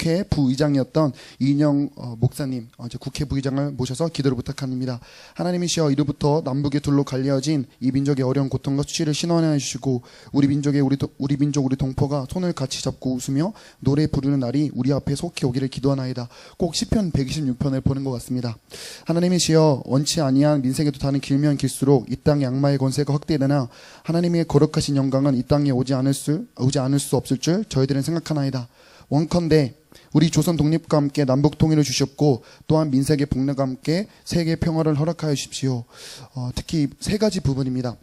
국회 부의장이었던 이인영 어, 목사님, 어, 이제 국회 부의장을 모셔서 기도를 부탁합니다. 하나님이시여 이로부터 남북의 둘로 갈려진 이 민족의 어려운 고통과 수치를 신원해 주시고 우리 민족의 우리 도- 우리 민족 우리 동포가 손을 같이 잡고 웃으며 노래 부르는 날이 우리 앞에 속히 오기를 기도하나이다. 꼭 시편 126편을 보는 것 같습니다. 하나님이시여 원치 아니한 민생에도 타는 길면 길수록 이 땅의 악마의 권세가 확대되나 하나님의 거룩하신 영광은 이 땅에 오지 않을 수 오지 않을 수 없을 줄 저희들은 생각하나이다. 원컨대 우리 조선 독립과 함께 남북 통일을 주셨고 또한 민색의 복례과 함께 세계 평화를 허락하여 주십시오. 어, 특히 세 가지 부분입니다.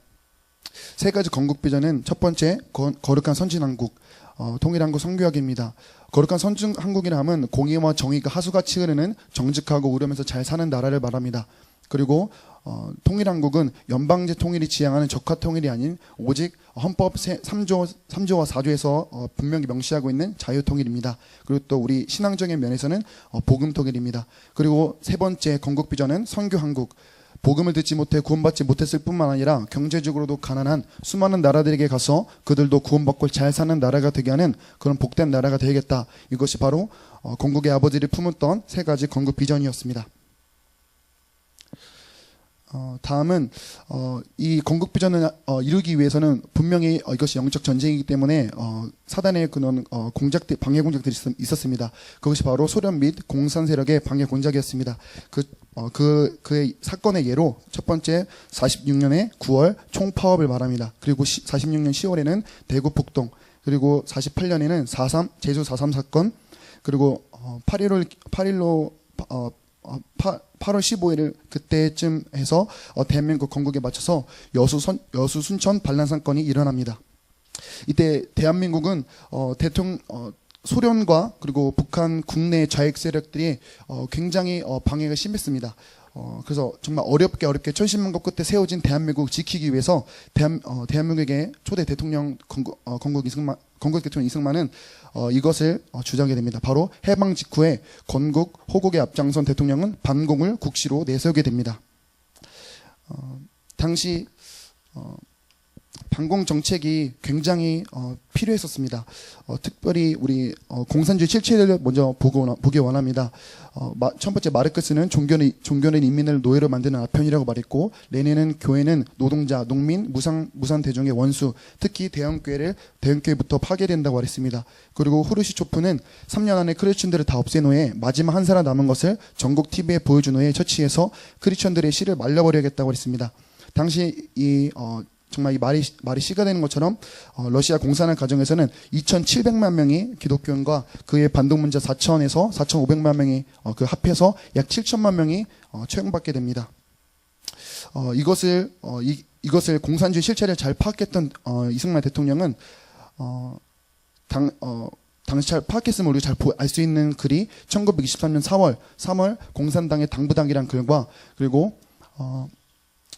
세 가지 건국 비전은 첫 번째 거, 거룩한 선진한국 어, 통일한국 선교학입니다. 거룩한 선진한국이라 함은 공의와 정의가 하수같이 흐르는 정직하고 우려면서 잘 사는 나라를 말합니다. 그리고 어, 통일한국은 연방제 통일이 지향하는 적화 통일이 아닌 오직 헌법 3조, 3조와 4조에서 어, 분명히 명시하고 있는 자유 통일입니다. 그리고 또 우리 신앙적인 면에서는 어, 복음 통일입니다. 그리고 세 번째 건국 비전은 선교 한국. 복음을 듣지 못해 구원받지 못했을 뿐만 아니라 경제적으로도 가난한 수많은 나라들에게 가서 그들도 구원받고 잘 사는 나라가 되게 하는 그런 복된 나라가 되겠다. 이것이 바로 어, 건국의 아버지를 품었던 세 가지 건국 비전이었습니다. 어, 다음은 어, 이 건국 비전을 어, 이루기 위해서는 분명히 어, 이것이 영적 전쟁이기 때문에 어, 사단의 그런 어, 공작들 방해 공작들이 있- 있었습니다. 그것이 바로 소련 및 공산 세력의 방해 공작이었습니다. 그 어, 그, 그의 사건의 예로 첫 번째 46년에 9월 총 파업을 말합니다. 그리고 시, 46년 10월에는 대구 폭동, 그리고 48년에는 43 제주 4.3 사건, 그리고 어, 8.15 8.15 어, 어, 8, 8월 15일 그때쯤 해서 어, 대한민국 건국에 맞춰서 여수 선, 여수 순천 반란 사건이 일어납니다. 이때 대한민국은 어, 대통령 어, 소련과 그리고 북한 국내 좌익 세력들이 어, 굉장히 어, 방해가 심했습니다. 어, 그래서 정말 어렵게 어렵게 천신만고 끝에 세워진 대한민국 지키기 위해서 대한, 어, 대한민국의 초대 대통령 건국, 어, 건국 이승만 건국 대통령 이승만은 어, 이것을 어, 주장하게 됩니다. 바로 해방 직후에 건국 호국의 앞장선 대통령은 반공을 국시로 내세우게 됩니다. 어, 당시 어, 반공 정책이 굉장히 어, 필요했었습니다. 어, 특별히 우리 어, 공산주의 실체를 먼저 보고, 원- 보기 원합니다. 어, 마- 첫 번째 마르크스는 종교는, 종교는 인민을 노예로 만드는 아편이라고 말했고 레닌은 교회는 노동자, 농민, 무상, 무산 대중의 원수, 특히 대형교회를 대형교회부터 파괴된다고 말했습니다. 그리고 후르시초프는 3년 안에 크리스천들을 다 없앤 후에 마지막 한 사람 남은 것을 전국 TV에 보여준 후에 처치해서 크리스천들의 씨를 말려버려야겠다고 했습니다. 당시 이 어, 정말 이 말이 말이 씨가 되는 것처럼 어, 러시아 공산화 과정에서는 2,700만 명이 기독교인과 그의 반동문자 4,000에서 4,500만 명이 어, 그 합해서 약 7천만 명이 어, 처형받게 됩니다. 어, 이것을 어, 이, 이것을 공산주의 실체를 잘 파악했던 어, 이승만 대통령은 어, 당 어, 당시 잘 파악했음을 우리가 잘알 수 있는 글이 1923년 4월 3월 공산당의 당부당이란 글과 그리고 어,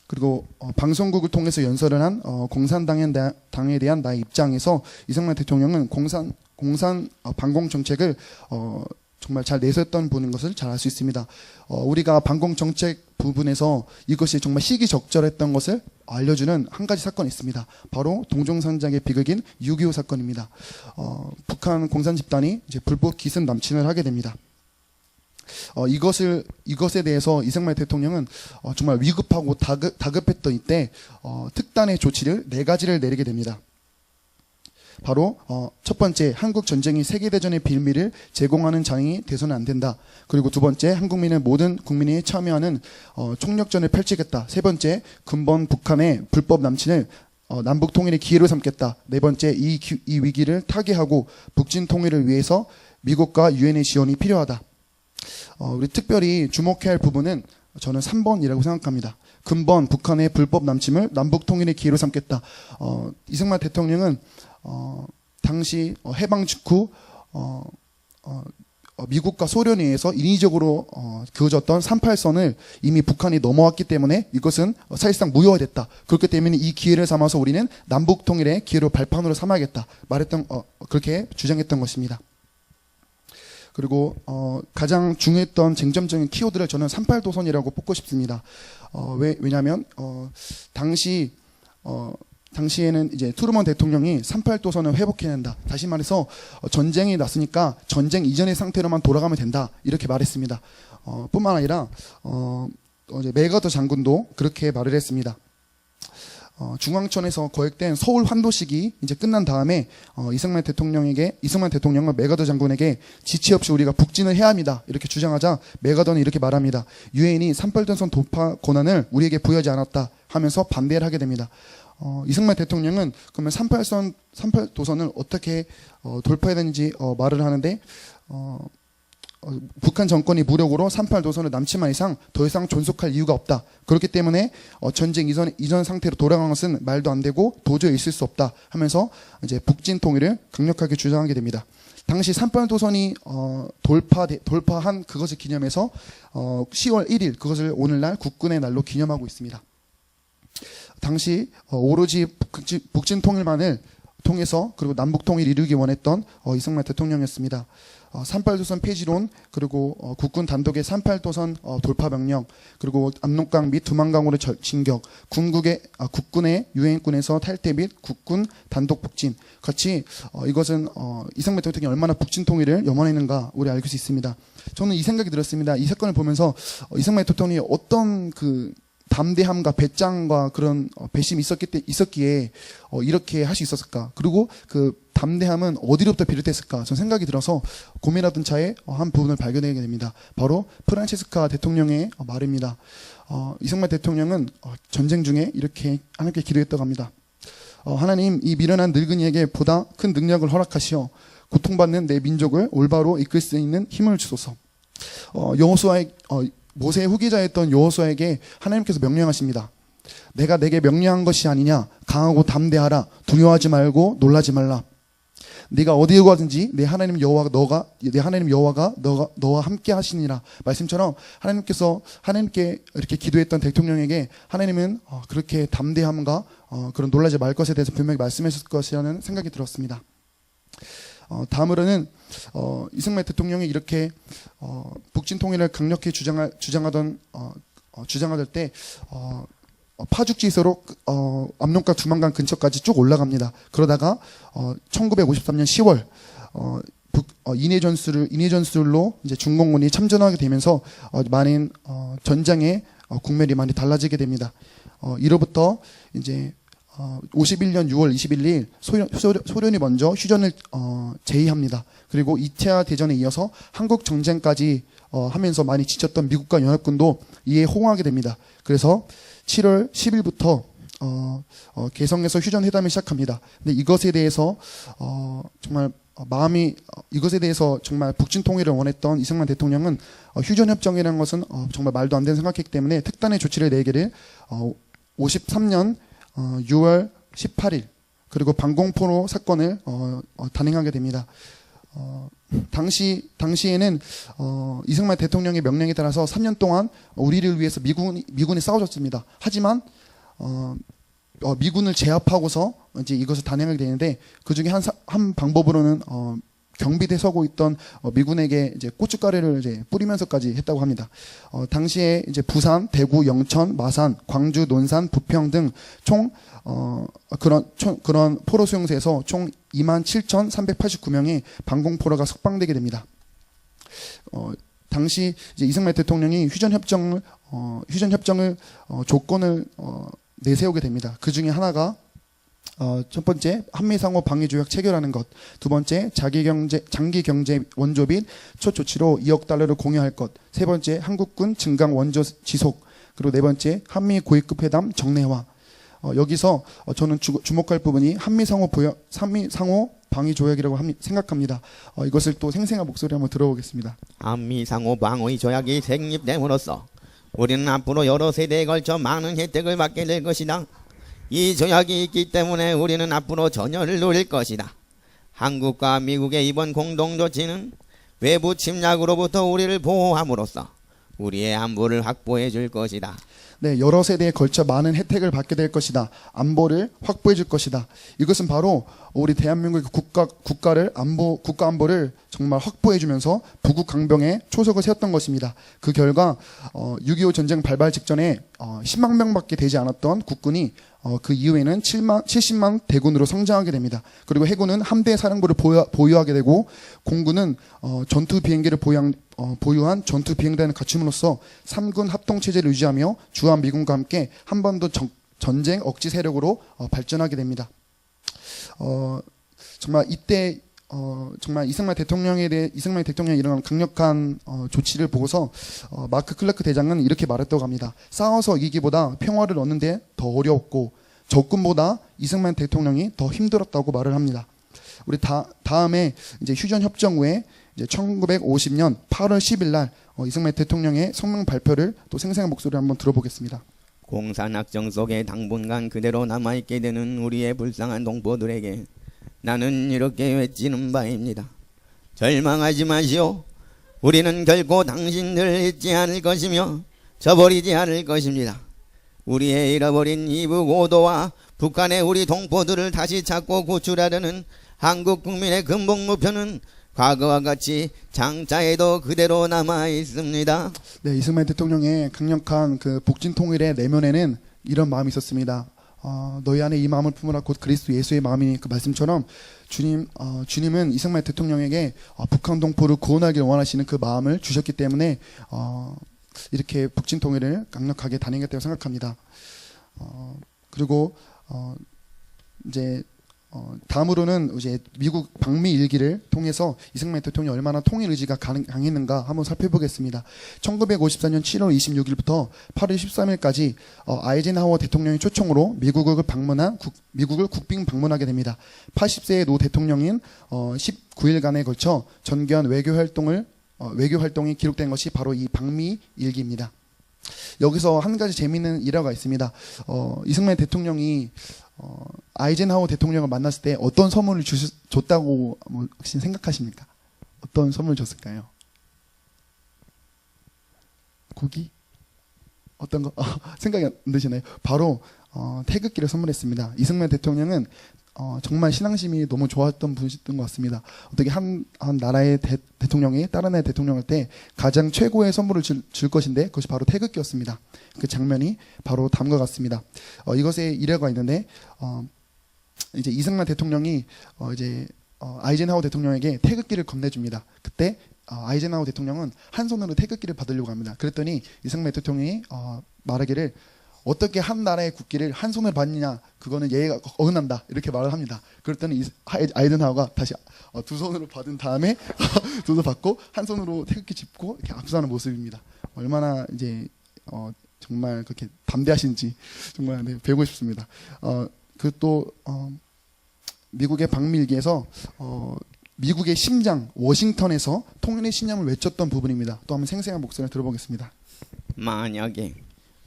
그리고 어, 방송국을 통해서 연설을 한 어, 공산당에 대한, 당에 대한 나의 입장에서 이승만 대통령은 공산 공산 어, 반공 정책을 어, 정말 잘 내세웠던 분인 것을 잘 알 수 있습니다. 어, 우리가 반공 정책 부분에서 이것이 정말 시기적절했던 것을 알려주는 한 가지 사건이 있습니다. 바로 동종상장의 비극인 6.25 사건입니다. 어, 북한 공산 집단이 이제 불법 기습 남친을 하게 됩니다. 어, 이것을 이것에 대해서 이승만 대통령은 어, 정말 위급하고 다급, 다급했던 이때 어, 특단의 조치를 네 가지를 내리게 됩니다. 바로 어, 첫 번째 한국 전쟁이 세계 대전의 빌미를 제공하는 장이 돼서는 안 된다. 그리고 두 번째 한국민의 모든 국민이 참여하는 어, 총력전을 펼치겠다. 세 번째 근본 북한의 불법 남친을 어, 남북 통일의 기회로 삼겠다. 네 번째 이, 기- 이 위기를 타개하고 북진 통일을 위해서 미국과 유엔의 지원이 필요하다. 어, 우리 특별히 주목해야 할 부분은 저는 3번이라고 생각합니다. 근본 북한의 불법 남침을 남북 통일의 기회로 삼겠다. 어, 이승만 대통령은 어, 당시 어, 해방 직후 어, 어, 어, 미국과 소련에 의해서 인위적으로 어, 그어졌던 38선을 이미 북한이 넘어왔기 때문에 이것은 어, 사실상 무효화됐다. 그렇기 때문에 이 기회를 삼아서 우리는 남북 통일의 기회로 발판으로 삼아야겠다. 말했던 어, 그렇게 주장했던 것입니다. 그리고 어, 가장 중요했던 쟁점적인 키워드를 저는 38도선이라고 뽑고 싶습니다. 어, 왜, 왜냐하면 어, 당시 어, 당시에는 이제 트루먼 대통령이 38도선을 회복해낸다. 다시 말해서 어, 전쟁이 났으니까 전쟁 이전의 상태로만 돌아가면 된다. 이렇게 말했습니다. 어, 뿐만 아니라 어, 어, 이제 메가더 장군도 그렇게 말을 했습니다. 어, 중앙천에서 거액된 서울 환도식이 이제 끝난 다음에 어, 이승만 대통령에게 이승만 대통령은 메가더 장군에게 지체 없이 우리가 북진을 해야 합니다. 이렇게 주장하자 메가더는 이렇게 말합니다. 유엔이 38도선 돌파 권한을 우리에게 부여하지 않았다 하면서 반대를 하게 됩니다. 어, 이승만 대통령은 그러면 38선 38도선을 어떻게 어, 돌파해야 되는지 어, 말을 하는데 어, 어, 북한 정권이 무력으로 38 도선을 남침한 이상 더 이상 존속할 이유가 없다. 그렇기 때문에 어, 전쟁 이전 이전 상태로 돌아간 것은 말도 안 되고 도저히 있을 수 없다 하면서 이제 북진 통일을 강력하게 주장하게 됩니다. 당시 38 도선이 어, 돌파 돌파한 그것을 기념해서 어, 10월 1일 그것을 오늘날 국군의 날로 기념하고 있습니다. 당시 어, 오로지 북진, 북진 통일만을 통해서 그리고 남북 통일 이루기 원했던 어, 이승만 대통령이었습니다. 어, 38도선 폐지론 그리고 어, 국군 단독의 38도선 어, 돌파 명령 그리고 압록강 및 두만강으로 절- 진격 군국의 아, 국군의 유엔군에서 탈퇴 및 국군 단독 북진 같이 어, 이것은 어, 이승만 대통령이 얼마나 북진 통일을 염원했는가 우리 알 수 있습니다. 저는 이 생각이 들었습니다. 이 사건을 보면서 어, 이승만 대통령이 어떤 그 담대함과 배짱과 그런 어, 배심이 있었기 때 있었기에 어, 이렇게 할 수 있었을까? 그리고 그 담대함은 어디로부터 비롯했을까? 저는 생각이 들어서 고민하던 차에 어, 한 부분을 발견하게 됩니다. 바로 프란체스카 대통령의 어, 말입니다. 어, 이승만 대통령은 어, 전쟁 중에 이렇게 하나님께 기도했다고 합니다. 어, 하나님 이 미련한 늙은이에게 보다 큰 능력을 허락하시어 고통받는 내 민족을 올바로 이끌 수 있는 힘을 주소서. 어, 여호수아의 어, 모세의 후계자였던 여호수아에게 하나님께서 명령하십니다. 내가 내게 명령한 것이 아니냐 강하고 담대하라 두려워하지 말고 놀라지 말라. 네가 어디에 가든지 내 하나님 여호와가 너가 내 하나님 여호와가 너가 너와 함께 하시니라 말씀처럼 하나님께서 하나님께 이렇게 기도했던 대통령에게 하나님은 어, 그렇게 담대함과 어, 그런 놀라지 말 것에 대해서 분명히 말씀하셨을 것이라는 생각이 들었습니다. 어, 다음으로는 어, 이승만 대통령이 이렇게 어, 북진 통일을 강력히 주장하, 주장하던 어, 어, 주장하던 때 어, 어, 파죽지서로 어, 압록강 두만강 근처까지 쭉 올라갑니다. 그러다가 어, 1953년 10월 어, 북, 어, 인해 전술을 인해 전술로 이제 중공군이 참전하게 되면서 어, 많은 어, 전장의 어, 국면이 많이 달라지게 됩니다. 어, 이로부터 이제 어, 51년 6월 21일 소련, 소련, 소련 이 먼저 휴전을 어, 제의합니다. 그리고 2차 대전에 이어서 한국 정쟁까지 어, 하면서 많이 지쳤던 미국과 연합군도 이에 호응하게 됩니다. 그래서 7월 10일부터 어, 어, 개성에서 휴전 회담을 시작합니다. 근데 이것에 대해서 어, 정말 어, 마음이 어, 이것에 대해서 정말 북진 통일을 원했던 이승만 대통령은 어, 휴전 협정이라는 것은 어, 정말 말도 안 되는 생각했기 때문에 특단의 조치를 내기를 어, 53년 어, 6월 18일 그리고 방공포로 사건을 어, 어, 단행하게 됩니다. 어, 당시 당시에는 어, 이승만 대통령의 명령에 따라서 3년 동안 우리를 위해서 미군이 미군이 싸워줬습니다. 하지만 어, 어, 미군을 제압하고서 이제 이것을 단행하게 되는데 그 중에 한, 사- 한 방법으로는 어, 경비대 서고 있던 어, 미군에게 이제 고춧가루를 이제 뿌리면서까지 했다고 합니다. 어, 당시에 이제 부산, 대구, 영천, 마산, 광주, 논산, 부평 등총 어, 그런 총, 그런 포로 수용소에서 총 2만 7,389명의 방공포로가 석방되게 됩니다. 어, 당시 이제 이승만 대통령이 휴전 협정을 어, 휴전 협정을 어, 조건을 어, 내세우게 됩니다. 그 중에 하나가 어, 첫 번째 한미상호 방위조약 체결하는 것, 두 번째 자기 경제 장기 경제 원조 및첫 조치로 2억 달러를 공유할 것, 세 번째 한국군 증강 원조 지속, 그리고 네 번째 한미 고위급 회담 정례화. 어, 여기서 어, 저는 주, 주목할 부분이 한미상호 보역, 한미상호 방위 조약이라고 합니- 생각합니다. 어, 이것을 또 생생한 목소리 한번 들어보겠습니다. 한미상호 방위 조약이成立됨으로써 우리는 앞으로 여러 세대에 걸쳐 많은 혜택을 받게 될 것이다. 이 조약이 있기 때문에 우리는 앞으로 전열을 노릴 것이다. 한국과 미국의 이번 공동 조치는 외부 침략으로부터 우리를 보호함으로써 우리의 안보를 확보해 줄 것이다. 네, 여러 세대에 걸쳐 많은 혜택을 받게 될 것이다. 안보를 확보해 줄 것이다. 이것은 바로 우리 대한민국의 국가 국가를 안보 국가 안보를 정말 확보해 주면서 부국 강병에 초석을 세웠던 것입니다. 그 결과 어, 6.25 전쟁 발발 직전에 어, 10만 명밖에 되지 않았던 국군이 어, 그 이후에는 7만, 70만 대군으로 성장하게 됩니다. 그리고 해군은 함대 사령부를 보유, 보유하게 되고 공군은 어, 전투 비행기를 보양, 어, 보유한 전투 비행단을 갖춤으로써 3군 합동 체제를 유지하며 주한 미군과 함께 한반도 전- 전쟁 억지 세력으로 어, 발전하게 됩니다. 어, 정말 이때 어, 정말 이승만 대통령에 대해 이승만 대통령이 이런 강력한 어, 조치를 보고서 어, 마크 클라크 대장은 이렇게 말했다고 합니다. 싸워서 이기기보다 평화를 얻는데 더 어려웠고 적군보다 이승만 대통령이 더 힘들었다고 말을 합니다. 우리 다, 다음에 이제 휴전 협정 후에 이제 1950년 8월 10일 날 어, 이승만 대통령의 성명 발표를 또 생생한 목소리를 한번 들어보겠습니다. 공산악정 속에 당분간 그대로 남아있게 되는 우리의 불쌍한 동포들에게 나는 이렇게 외치는 바입니다. 절망하지 마시오. 우리는 결코 당신들을 잊지 않을 것이며 저버리지 않을 것입니다. 우리의 잃어버린 이북 오도와 북한의 우리 동포들을 다시 찾고 구출하려는 한국 국민의 근본 목표는 과거와 같이 장자에도 그대로 남아 있습니다. 네, 이승만 대통령의 강력한 그 북진 통일의 내면에는 이런 마음이 있었습니다. 어, 너희 안에 이 마음을 품으라 곧 그리스도 예수의 마음이니 그 말씀처럼 주님, 어, 주님은 이승만 대통령에게 어, 북한 동포를 구원하기를 원하시는 그 마음을 주셨기 때문에 어, 이렇게 북진 통일을 강력하게 단행했다고 생각합니다. 어, 그리고 어, 이제 어, 다음으로는 이제 미국 방미 일기를 통해서 이승만 대통령이 얼마나 통일 의지가 강했는가 한번 살펴보겠습니다. 1954년 7월 26일부터 8월 13일까지 어, 아이젠하워 대통령의 초청으로 미국을 방문한 국- 미국을 국빈 방문하게 됩니다. 80세의 노 대통령인 어, 19일간에 걸쳐 전개한 외교 활동을 어, 외교 활동이 기록된 것이 바로 이 방미 일기입니다. 여기서 한 가지 재미있는 일화가 있습니다. 어, 이승만 대통령이 어, 아이젠하워 대통령을 만났을 때 어떤 선물을 주셨, 줬다고 뭐 혹시 생각하십니까? 어떤 선물 줬을까요? 고기? 어떤 거? 생각이 안 드시나요? 바로 어, 태극기를 선물했습니다. 이승만 대통령은 어, 정말 신앙심이 너무 좋았던 분이셨던 것 같습니다. 어떻게 한, 한 나라의 대, 통령이 다른 나라의 대통령한테 가장 최고의 선물을 줄, 줄 것인데 그것이 바로 태극기였습니다. 그 장면이 바로 다음과 같습니다. 어, 이것에 일화가 있는데 어, 이제 이승만 대통령이 어, 이제 어, 아이젠하워 대통령에게 태극기를 건네줍니다. 그때 어, 아이젠하워 대통령은 한 손으로 태극기를 받으려고 합니다. 그랬더니 이승만 대통령이 어, 말하기를 어떻게 한 나라의 국기를 한 손을 받느냐 그거는 예의가 어긋난다 이렇게 말을 합니다. 그랬더니 이- 아이- 아이젠하워가 다시 어, 두 손으로 받은 다음에 두 손 받고 한 손으로 태극기 짚고 이렇게 압수하는 모습입니다. 얼마나 이제 어, 정말 그렇게 담대하신지 정말 네, 배우고 싶습니다. 어, 그또 어, 미국의 방밀기에서 어, 미국의 심장 워싱턴에서 통일의 신념을 외쳤던 부분입니다. 또 한번 생생한 목소리를 들어보겠습니다. 만약에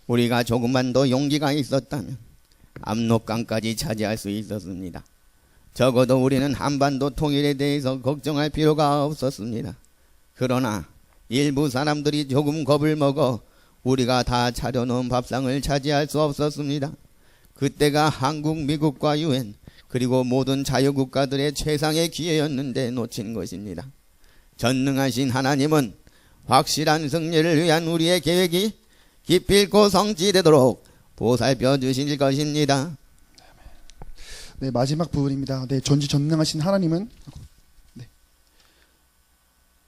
우리가 조금만 더 용기가 있었다면 압록강까지 차지할 수 있었습니다. 적어도 우리는 한반도 통일에 대해서 걱정할 필요가 없었습니다. 그러나 일부 사람들이 조금 겁을 먹어 우리가 다 차려놓은 밥상을 차지할 수 없었습니다. 그때가 한국, 미국과 유엔 그리고 모든 자유국가들의 최상의 기회였는데 놓친 것입니다. 전능하신 하나님은 확실한 승리를 위한 우리의 계획이 기필코 성취되도록 보살펴 주실 것입니다. 네, 마지막 부분입니다. 네, 전지전능하신 하나님은 네.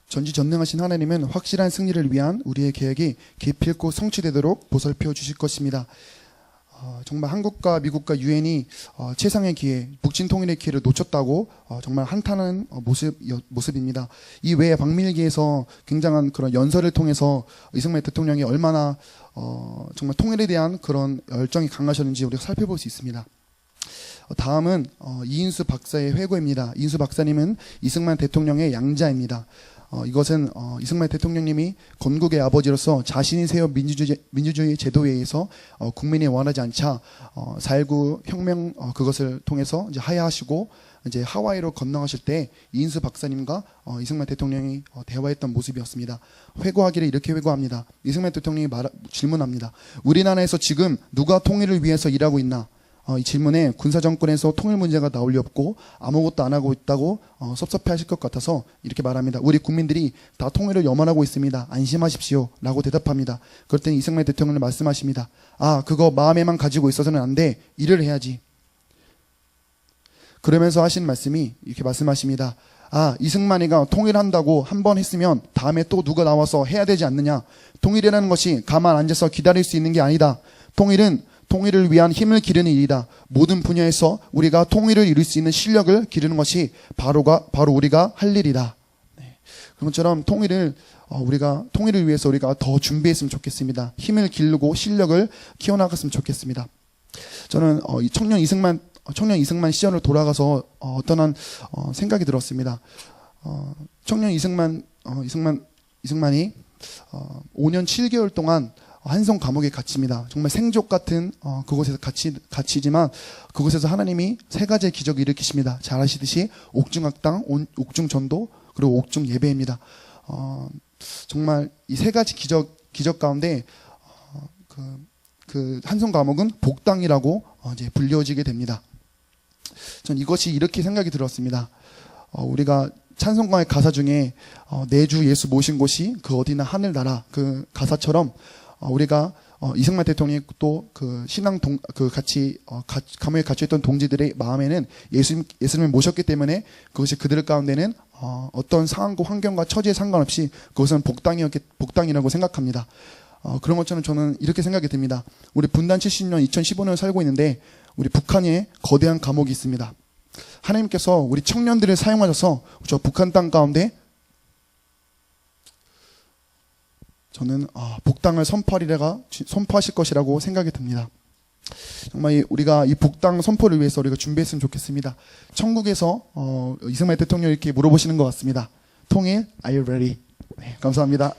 전지전능하신 하나님은 확실한 승리를 위한 우리의 계획이 기필코 성취되도록 보살펴 주실 것입니다. 어, 정말 한국과 미국과 유엔이 어, 최상의 기회, 북진 통일의 기회를 놓쳤다고 어, 정말 한탄하는 어, 모습 모습입니다. 이 외에 박밀기에서 굉장한 그런 연설을 통해서 이승만 대통령이 얼마나 어, 정말 통일에 대한 그런 열정이 강하셨는지 우리가 살펴볼 수 있습니다. 어, 다음은 어, 이인수 박사의 회고입니다. 이인수 박사님은 이승만 대통령의 양자입니다. 어, 이것은 어, 이승만 대통령님이 건국의 아버지로서 자신이 세운 민주주의, 민주주의 제도에 의해서 어, 국민이 원하지 않자 어, 4.19 혁명 어, 그것을 통해서 이제 하야하시고 이제 하와이로 건너가실 때 이인수 박사님과 어, 이승만 대통령이 어, 대화했던 모습이었습니다. 회고하기를 이렇게 회고합니다. 이승만 대통령이 말, 질문합니다. 우리나라에서 지금 누가 통일을 위해서 일하고 있나? 어, 이 질문에 군사 정권에서 통일 문제가 나올 리 없고 아무것도 안 하고 있다고 어, 섭섭해하실 것 같아서 이렇게 말합니다. 우리 국민들이 다 통일을 염원하고 있습니다. 안심하십시오.라고 대답합니다. 그럴 때는 이승만 대통령은 말씀하십니다. 아 그거 마음에만 가지고 있어서는 안 돼. 일을 해야지. 그러면서 하신 말씀이 이렇게 말씀하십니다. 아, 이승만이가 통일한다고 한 번 했으면 다음에 또 누가 나와서 해야 되지 않느냐. 통일이라는 것이 가만 앉아서 기다릴 수 있는 게 아니다. 통일은 통일을 위한 힘을 기르는 일이다. 모든 분야에서 우리가 통일을 이룰 수 있는 실력을 기르는 것이 바로가 바로 우리가 할 일이다. 네. 그런 것처럼 통일을 어, 우리가 통일을 위해서 우리가 더 준비했으면 좋겠습니다. 힘을 기르고 실력을 키워나갔으면 좋겠습니다. 저는 어, 이 청년 이승만 어, 청년 이승만 시절을 돌아가서 어, 어떤 한 어, 생각이 들었습니다. 어, 청년 이승만 어, 이승만 이승만이 어, 5년 7개월 동안 한성 감옥에 갇힙니다. 정말 생족 같은 어, 그곳에서 갇히, 갇히지만 그곳에서 하나님이 세 가지의 기적을 일으키십니다. 잘 아시듯이 옥중학당, 온- 옥중전도 그리고 옥중 예배입니다. 어, 정말 이 세 가지 기적 기적 가운데 어, 그, 그 한성 감옥은 복당이라고 어, 이제 불려지게 됩니다. 전 이것이 이렇게 생각이 들었습니다. 어, 우리가 찬송가의 가사 중에 어, 내주 예수 모신 곳이 그 어디나 하늘나라 그 가사처럼 어, 우리가 어, 이승만 대통령이 또 그 신앙 동, 그 같이 어, 가, 감옥에 갇혀있던 동지들의 마음에는 예수님 예수님을 모셨기 때문에 그것이 그들 가운데는 어, 어떤 상황과 환경과 처지에 상관없이 그것은 복당이었기 복당이라고 생각합니다. 어, 그런 것처럼 저는 이렇게 생각이 듭니다. 우리 분단 70년 2015년 살고 있는데 우리 북한에 거대한 감옥이 있습니다. 하나님께서 우리 청년들을 사용하셔서 저 북한 땅 가운데 저는 아, 복당을 선포하리라가 선포하실 것이라고 생각이 듭니다. 정말 이- 우리가 이 복당 선포를 위해서 우리가 준비했으면 좋겠습니다. 천국에서 어, 이승만 대통령 이렇게 물어보시는 것 같습니다. 통일, are you ready? 네, 감사합니다.